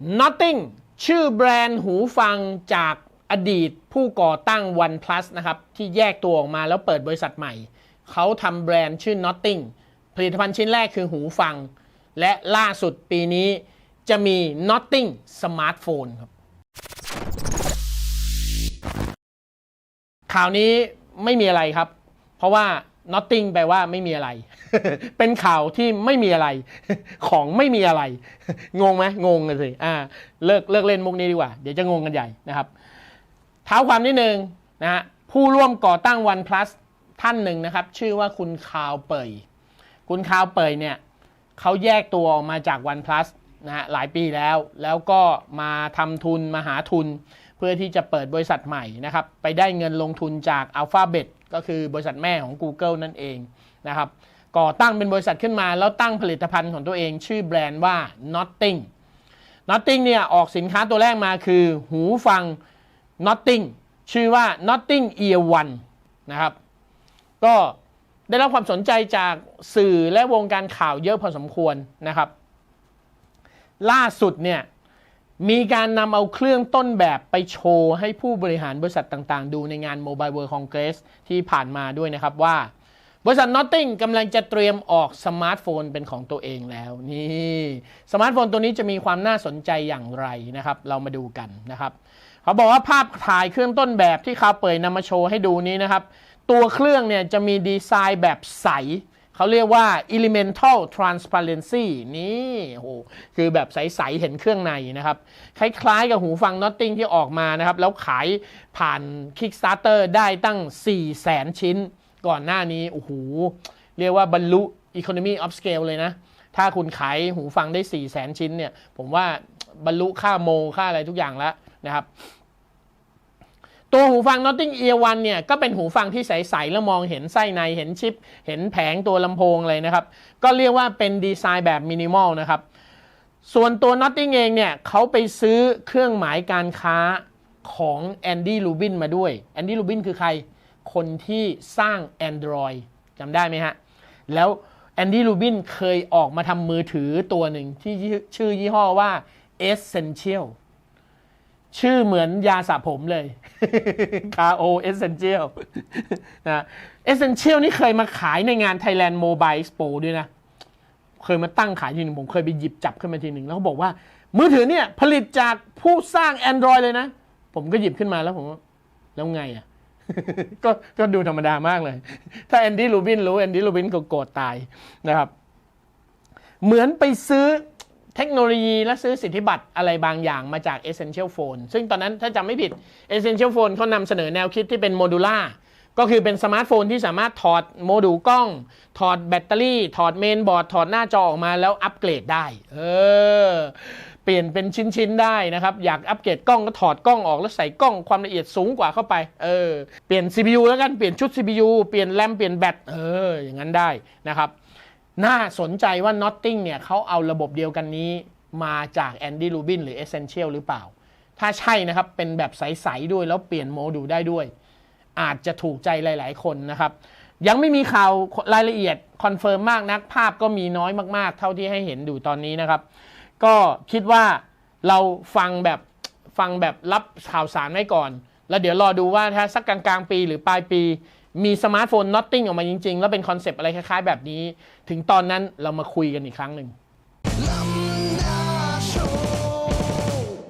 Nothing ชื่อแบรนด์หูฟังจากอดีตผู้ก่อตั้ง OnePlus นะครับ ที่แยกตัวออกมาแล้วเปิดบริษัทใหม่ เขาทำแบรนด์ชื่อ Nothing ผลิตภัณฑ์ชิ้นแรกคือหูฟัง และล่าสุดปีนี้จะมี Nothing สมาร์ทโฟนครับ ข่าวนี้ไม่มีอะไรครับ เพราะว่า nothing แปลว่าไม่มีอะไร เป็นข่าวที่ไม่มีอะไร ของไม่มีอะไร งงไหมงงเลยสิอ่าเลิกเลิกเล่นมุกนี้ดีกว่า เดี๋ยวจะงงกันใหญ่นะครับ เท้าความนิดนึงนะฮะผู้ร่วมก่อตั้ง OnePlus ท่านหนึ่งนะครับ ชื่อว่าคุณคาวเปยคุณคาวเปยเนี่ยเขาแยกตัวออกมาจาก OnePlus นะฮะหลายปีแล้ว แล้วก็มาทำทุนมาหาทุน เพื่อที่จะเปิดบริษัทใหม่นะครับ ไปได้เงินลงทุนจาก Alphabet ก็คือบริษัทแม่ของ Google นั่นเองนะครับก่อตั้งเป็นบริษัทขึ้นมาแล้วตั้งผลิตภัณฑ์ของตัวเองชื่อแบรนด์ว่า Nothing Nothing เนี่ยออกสินค้าตัวแรกมาคือหูฟัง Nothing ชื่อว่า Nothing Ear One นะครับ ก็ได้รับความสนใจจากสื่อและวงการข่าวเยอะพอสมควรนะครับ ล่าสุดเนี่ย มีการนำเอาเครื่องต้นแบบไปโชว์ให้ผู้บริหารบริษัทต่างๆ ดูในงาน Mobile World Congress ที่ผ่านมาด้วยนะครับว่า บริษัท Nothing กำลังจะเตรียมออกสมาร์ทโฟนเป็นของตัวเองแล้วนี่สมาร์ทโฟนตัวนี้จะมีความน่าสนใจอย่างไรนะครับ เรามาดูกันนะครับ เขาบอกว่าภาพถ่ายเครื่องต้นแบบที่คาเปยนำมาโชว์ให้ดูนี้นะครับ ตัวเครื่องเนี่ยจะมีดีไซน์แบบใส เขาเรียกว่า elemental transparency นี่โอ้โหคือแบบใส ๆ เห็นเครื่องในนะครับ คล้าย ๆ กับหูฟัง Nothing ที่ออกมานะครับ แล้วขายผ่าน Kickstarter ได้ตั้ง 4 0 0แสนชิ้น ก่อนหน้านี้ โอ้โห เรียกว่าบรรลุ economy of scale เลยนะ ถ้าคุณขายหูฟังได้ 4 0 0แสนชิ้นเนี่ย ผมว่าบรรลุค่าโม ค่าอะไรทุกอย่างแล้วนะครับ ตัวหูฟัง Notting Ear o n เนี่ยก็เป็นหูฟังที่ใส ๆ แล้วมองเห็นไส้ในเห็นชิป เห็นแผงตัวลำโพงเลยนะครับ ก็เรียกว่าเป็นดีไซน์แบบมินิมอลนะครับ ส่วนตัว Notting เองเนี่ยเขาไปซื้อเครื่องหมายการค้าของแอนดี้ลูบินมาด้วยแอนดี้ลูบินคือใคร คนที่สร้าง Android จำได้ไหมฮะ แล้วแอนดี้ลูบินเคยออกมาทำมือถือตัวหนึ่งที่ชื่อยี่ห้อว่า Essential ชื่อเหมือนยาสระผมเลย K.O. Essential นะ Essential นี่เคยมาขายในงาน Thailand Mobile Expo ด้วยนะ เคยมาตั้งขายทีหนึ่งผมเคยไปหยิบจับขึ้นมาทีหนึ่งแล้วเขาบอกว่า มือถือเนี่ย ผลิตจากผู้สร้าง Android เลยนะ ผมก็หยิบขึ้นมาแล้วผมว่าแล้วไงอะก็ก็ดูธรรมดามากเลย ถ้าแอนดี้ลูบินรู้แอนดี้ลูบินก็โกรธตายนะครับ เหมือนไปซื้อ เทคโนโลยีและซื้อสิทธิบัตรอะไรบางอย่างมาจาก Essential Phone ซึ่งตอนนั้นถ้าจำไม่ผิด Essential Phone เขานำเสนอแนวคิดที่เป็นโมดูล่าก็คือเป็นสมาร์ทโฟนที่สามารถถอดโมดูลกล้อง ถอดแบตเตอรี่ ถอดเมนบอร์ด ถอดหน้าจอออกมาแล้วอัปเกรดได้ เออ เปลี่ยนเป็นชิ้นๆได้นะครับ อยากอัปเกรดกล้องก็ถอดกล้องออกแล้วใส่กล้องความละเอียดสูงกว่าเข้าไป เออ เปลี่ยน CPU แล้วกัน เปลี่ยนชุด CPU เปลี่ยนแรม เปลี่ยนแบต เออ อย่างนั้นได้นะครับ น่าสนใจว่า Notting เนี่ยเขาเอาระบบเดียวกันนี้มาจาก Andy Rubin หรือ Essential หรือเปล่า ถ้าใช่นะครับ เป็นแบบใส ๆ ด้วยแล้วเปลี่ยนโมดูลได้ด้วย อาจจะถูกใจหลาย ๆ คนนะครับ ยังไม่มีข่าวรายละเอียดคอนเฟิร์มมากนัก ภาพก็มีน้อยมากๆ เท่าที่ให้เห็นดูตอนนี้นะครับ ก็คิดว่าเราฟังแบบฟังแบบรับข่าวสารไว้ก่อน แล้วเดี๋ยวรอดูว่าถ้าสักกลางๆ ปีหรือปลายปี มีสมาร์ทโฟนนอตติ้งออกมาจริง ๆ แล้วเป็นคอนเซปต์อะไรคล้ายๆ แบบนี้ ถึงตอนนั้นเรามาคุยกันอีกครั้งหนึ่ง